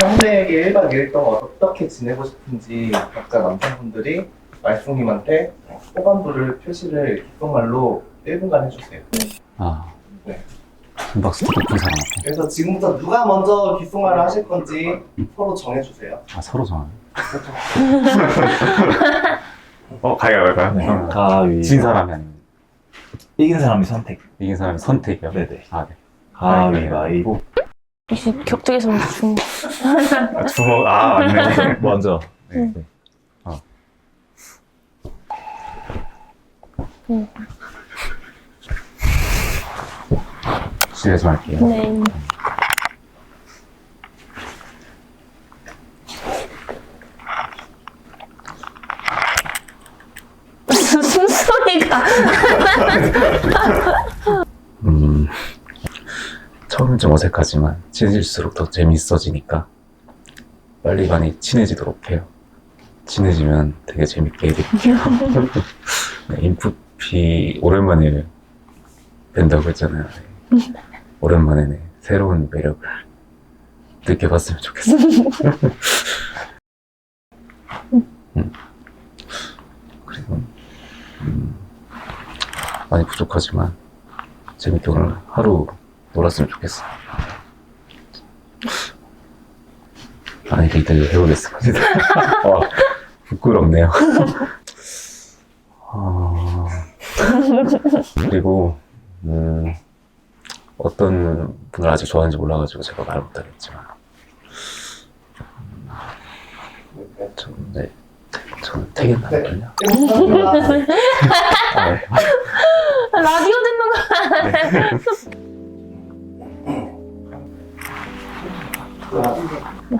상대에게 1박 2일 동안 어떻게 지내고 싶은지 각자 남성분들이 말숙님한테 호감도를 표시를 귓속말로 1분간 해주세요. 아. 네. 심박수 높은 사람한테. 그래서 지금부터 누가 먼저 귓속말을 하실 건지 서로 정해주세요. 아, 서로 정하네. 어, 가위바위보요? 네. 어. 가위. 진 사람이 아니면 이긴 사람이 선택. 이긴 사람이 선택이요? 네네. 아, 네. 가위바위보. 역시 격투기에서 중 아, 주먹, 아, 맞네. 먼저. 네. 실례 좀 할게요. 네. 무슨 숨소리가 음, 처음엔 좀 어색하지만 친해질수록 더 재밌어지니까 빨리 많이 친해지도록 해요. 친해지면 되게 재밌게 해드릴게요. 네, 인프피 오랜만에 뵌다고 했잖아요. 네. 오랜만에 네, 새로운 매력을 느껴봤으면 좋겠어요. 음. 그리고 음, 많이 부족하지만 재밌게 오늘 하루 놀았으면 좋겠어. 많이 데이트를 해보겠습니다. 어, 부끄럽네요. 어, 그리고, 음, 어떤 분을 아직 좋아하는지 몰라가지고 제가 말 못하겠지만, 저는, 네, 저는 태견 남편이요. 아, 네. 라디오 듣는 거 嗯